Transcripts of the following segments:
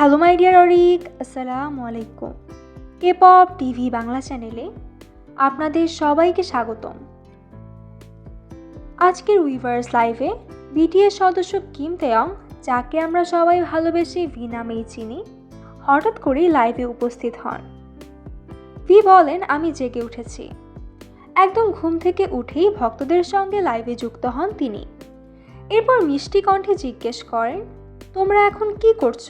Hello my dear Arik আসসালামু আলাইকুম K pop TV Bangla চ্যানেলে আপনাদের সবাইকে স্বাগতম। আজকের উইভার্স লাইভে বিটিএস সদস্য কিম তেয়ং যাকে আমরা সবাই ভালোবেসে ভি নামেই চিনি, হঠাৎ করেই লাইভে উপস্থিত হন। ভি বলেন, আমি জেগে উঠেছি। একদম ঘুম থেকে উঠেই ভক্তদের সঙ্গে লাইভে যুক্ত হন তিনি। এরপর মিষ্টি কণ্ঠে জিজ্ঞেস করেন, তোমরা এখন কি করছ?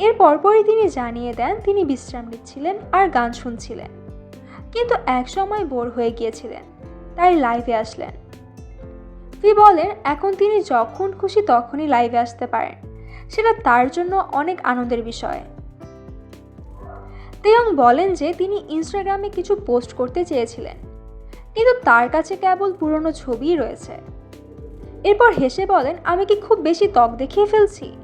এর পরপরই তিনি জানিয়ে দেন তিনি বিশ্রাম নিচ্ছিলেন আর গান শুনছিলেন। কিন্তু এক সময় বোর হয়ে গিয়েছিলেন, তাই লাইভে আসলেন। ভি বলেন, এখন তিনি যখন খুশি তখনই লাইভে আসতে পারেন। সেটা তার জন্য অনেক আনন্দের বিষয়। তেয়ং বলেন যে, তিনি ইনস্টাগ্রামে কিছু পোস্ট করতে চেয়েছিলেন। কিন্তু তার কাছে কেবল পুরনো ছবিই রয়েছে। এরপর হেসে বলেন, আমি কি খুব বেশি ত্বক দেখিয়ে ফেলছি?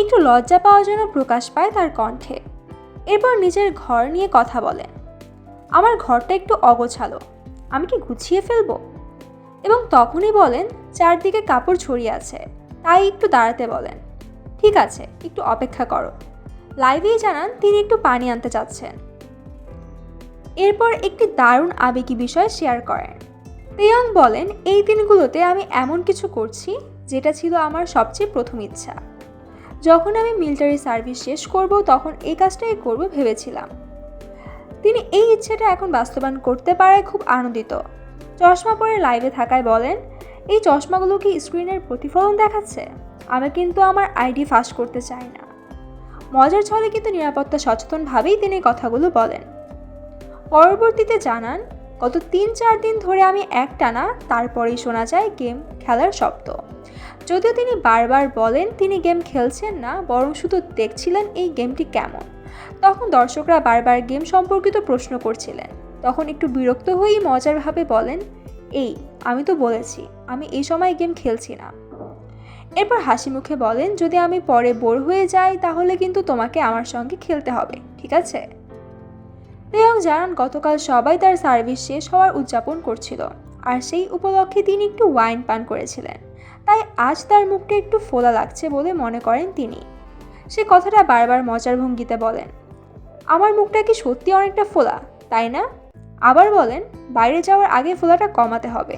একটু লজ্জা পাওয়া যেন প্রকাশ পায় তার কণ্ঠে। এরপর নিজের ঘর নিয়ে কথা বলেন আমার ঘরটা একটু অগোছালো, আমি কি গুছিয়ে ফেলব? এবং তখনই বলেন, চারদিকে কাপড় ছড়িয়ে আছে, তাই একটু দাঁড়াতে বলেন। ঠিক আছে, একটু অপেক্ষা করো। লাইভেই জানান, তিনি একটু পানি আনতে চাচ্ছেন। এরপর একটি দারুণ আবেগী বিষয় শেয়ার করেন। তেয়ং বলেন, এই দিনগুলোতে আমি এমন কিছু করছি, যেটা ছিল আমার সবচেয়ে প্রথম ইচ্ছা। যখন আমি মিলিটারি সার্ভিস শেষ করব, তখন এই কাজটাই করব ভেবেছিলাম। তিনি এই ইচ্ছেটা এখন বাস্তবায়ন করতে পারায় খুব আনন্দিত। চশমা পরে লাইভে থাকায় বলেন, এই চশমাগুলো কি স্ক্রিনের প্রতিফলন দেখাচ্ছে? আমি কিন্তু আমার আইডি ফাঁস করতে চাই না। মজার ছলে কিন্তু নিরাপত্তা সচেতনভাবেই তিনি কথাগুলো বলেন। পরবর্তীতে জানান গত তিন চার দিন ধরে আমি এক টানা তারপরেই শোনা যায় গেম খেলার শব্দ। যদিও তিনি বারবার বলেন তিনি গেম খেলছেন না, বরং শুধু দেখছিলেন এই গেমটি কেমন। তখন দর্শকরা বারবার গেম সম্পর্কিত প্রশ্ন করছিলেন। তখন একটু বিরক্ত হয়েই মজারভাবে বলেন, এই, আমি তো বলেছি, আমি এই সময় গেম খেলছি না। এরপর হাসি মুখে বলেন, যদি আমি পরে বোর হয়ে যাই তাহলে কিন্তু তোমাকে আমার সঙ্গে খেলতে হবে, ঠিক আছে? তেয়ং জানান গতকাল সবাই তার সার্ভিস শেষ হওয়ার উদযাপন করছিল, আর সেই উপলক্ষে তিনি একটু ওয়াইন পান করেছিলেন। তাই আজ তার মুখটা একটু ফোলা লাগছে বলে মনে করেন তিনি। সে কথাটা বারবার মজার ভঙ্গিতে বলেন, আমার মুখটা কি সত্যি অনেকটা ফোলা, তাই না? আবার বলেন, বাইরে যাওয়ার আগে ফোলাটা কমাতে হবে।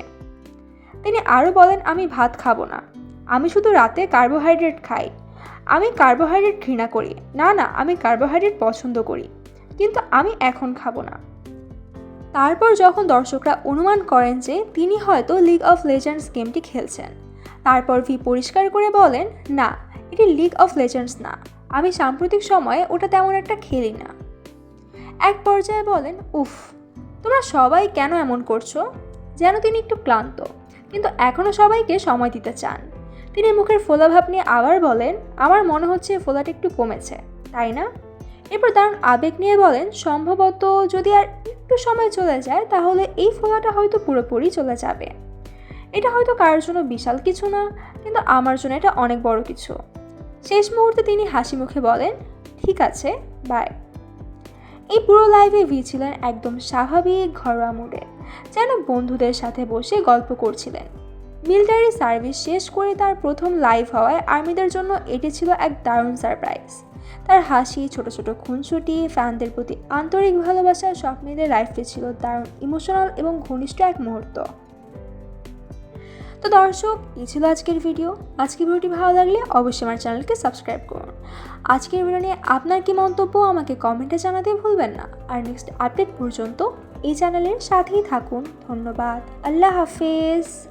তিনি আরও বলেন, আমি ভাত খাব না, আমি শুধু রাতে কার্বোহাইড্রেট খাই। আমি কার্বোহাইড্রেট ঘৃণা করি। না না, আমি কার্বোহাইড্রেট পছন্দ করি। কিন্তু আমি এখন খাব না। তারপর যখন দর্শকরা অনুমান করেন যে তিনি হয়তো লিগ অফ লেজেন্ডস গেমটি খেলছেন, তারপর ভি পরিষ্কার করে বলেন, না, এটি লিগ অফ লেজেন্ডস না। আমি সাম্প্রতিক সময়ে ওটা তেমন একটা খেলি না। এক পর্যায়ে বলেন, উফ, তোমরা সবাই কেন এমন করছ? যেন তিনি একটু ক্লান্ত। কিন্তু এখনও সবাইকে সময় দিতে চান। তিনি মুখের ফোলাভাব নিয়ে আবার বলেন, আমার মনে হচ্ছে ফোলাটা একটু কমেছে, তাই না? এরপর দারুণ আবেগ নিয়ে বলেন, সম্ভবত যদি আর একটু সময় চলে যায়, তাহলে এই ফোলাটা হয়তো পুরোপুরি চলে যাবে। এটা হয়তো কারোর জন্য বিশাল কিছু না, কিন্তু আমার জন্য এটা অনেক বড় কিছু। শেষ মুহূর্তে তিনি হাসি মুখে বলেন, ঠিক আছে বাই এই পুরো লাইভে ভি ছিলেন একদম স্বাভাবিক ঘরোয়া মুডে যেন বন্ধুদের সাথে বসে গল্প করছিলেন। মিলিটারি সার্ভিস শেষ করে তার প্রথম লাইভ হওয়ায় আর্মিদের জন্য এটি ছিল এক দারুণ সারপ্রাইজ। তার হাসি, ছোট ছোট খুনসুটি, ফ্যানদের প্রতি আন্তরিক ভালোবাসা, সব মিলে লাইফটি ছিল দারুণ ইমোশনাল এবং ঘনিষ্ঠ এক মুহূর্ত। তো দর্শক, এই ছিল আজকের ভিডিও। আজকের ভিডিওটি ভালো লাগলে অবশ্যই আমার চ্যানেলকে সাবস্ক্রাইব করুন। আজকের ভিডিও নিয়ে আপনার কি মন্তব্য আমাকে কমেন্টে জানাতে ভুলবেন না। আর নেক্সট আপডেট পর্যন্ত এই চ্যানেলের সাথেই থাকুন। ধন্যবাদ। আল্লাহ হাফেজ।